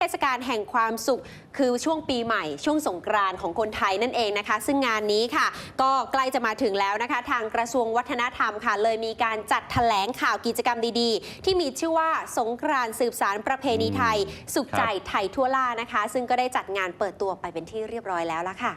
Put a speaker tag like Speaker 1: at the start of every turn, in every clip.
Speaker 1: เทศกาลแห่งความสุขคือช่วงปีใหม่ ช่วงสงกรานต์ของคนไทยนั่นเองนะคะ ซึ่งงานนี้ค่ะ ก็ใกล้จะมาถึงแล้วนะคะ ทางกระทรวงวัฒนธรรมค่ะ เลยมีการจัดแถลงข่าวกิจกรรมดีๆ ที่มีชื่อว่าสงกรานต์สืบสารประเพณีไทย สุขใจไทยทั่วล่านะคะ ซึ่งก็ได้จัดงานเปิดตัวไปเป็นที่เรียบร้อยแล้วละค่ะ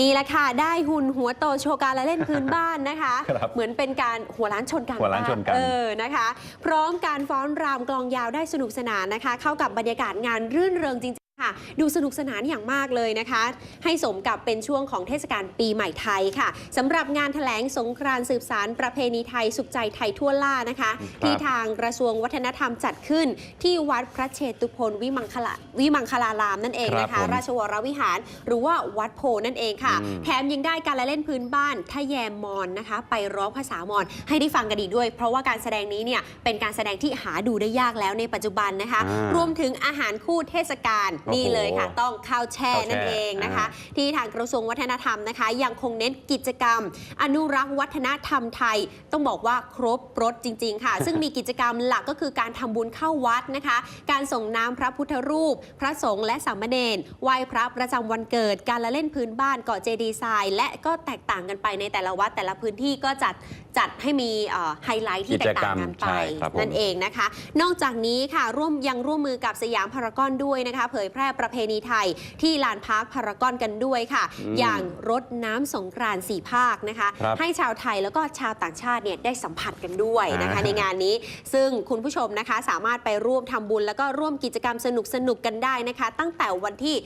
Speaker 1: นี่แหละค่ะ ได้หุ่นหัวโตโชว์การละเล่นพื้นบ้านนะคะ
Speaker 2: ครับ
Speaker 1: เหมือนเป็นการหัวล้านชนกัน
Speaker 2: หัวล้านชนกัน
Speaker 1: เออนะคะ พร้อมการฟ้อนรำกลองยาวได้สนุกสนานนะคะ เข้ากับบรรยากาศงานรื่นเริงจริงๆ ค่ะดูสนุกสนานอย่างมากเลยนะคะ ให้สมกับเป็นช่วงของเทศกาลปีใหม่ไทยค่ะสำหรับงานแถลงสงกรานต์สืบสารประเพณีไทยสุขใจไทยทั่วล่านะคะ
Speaker 2: ครับ
Speaker 1: ที่ทางกระทรวงวัฒนธรรมจัดขึ้น ที่วัดพระเชตุพนวิมังคลาวิมังคลารามนั่นเองนะ
Speaker 2: ครั
Speaker 1: คะ
Speaker 2: บผม
Speaker 1: ราชวรวิหาร หรือว่าวัดโพนั่นเองค่ะ
Speaker 2: อืม
Speaker 1: แถมยังได้การละเล่นพื้นบ้านทะแยมมอนนะคะ ไปร้องภาษามอญให้ได้ฟังกันอีกด้วย เพราะว่าการแสดงนี้เนี่ยเป็นการแสดงที่หาดูได้ยากแล้วในปัจจุบันนะคะ
Speaker 2: อ่าร
Speaker 1: วมถึงอาหารคู่เทศกาล
Speaker 2: โอ้โห
Speaker 1: นี่เลยค่ะ ต้องข้าวแช่
Speaker 2: ข้าวแช่
Speaker 1: นั่นเองนะคะ
Speaker 2: อ่า
Speaker 1: ที่ทางกระทรวงวัฒนธรรมนะคะ ยังคงเน้นกิจกรรม อนุรักษ์วัฒนธรรมไทย ต้องบอกว่าครบรถจริง ๆ ค่ะ ซึ่งมีกิจกรรมหลักก็คือการทำบุญเข้าวัดนะคะ การส่งน้ำพระพุทธรูป พระสงฆ์และสามเณรไหว้พระประจำวันเกิด การละเล่นพื้นบ้านเกาะเจดีย์ทรายและก็แตกต่างกันไปในแต่ละวัด แต่ละพื้นที่ก็จัดจัดให้มีเอ่อไฮไลท์ที่แตกต่างกันไป
Speaker 2: กิจกรรมใช่ครับผม
Speaker 1: นั่นเองนะคะ นอกจากนี้ค่ะร่วมยังร่วมมือกับสยามพารากอนด้วยนะคะ เผยแพร่ประเพณีไทย ที่ลานพาร์คพารากอนกันด้วยค่ะ
Speaker 2: อืม
Speaker 1: อย่างรถน้ำสงกรานต์สี่ภาคนะคะ
Speaker 2: ครับ
Speaker 1: ให้ชาวไทยแล้วก็ชาวต่างชาติเนี่ยได้สัมผัสกันด้วยนะคะ
Speaker 2: อ่า
Speaker 1: ในงานนี้ ซึ่งคุณผู้ชมนะคะสามารถไปร่วมทำบุญ แล้วก็ร่วมกิจกรรมสนุกๆกันได้นะคะ ตั้งแต่วันที่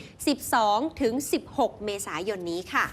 Speaker 1: 12 ถึง 16 เมษายนนี้ค่ะ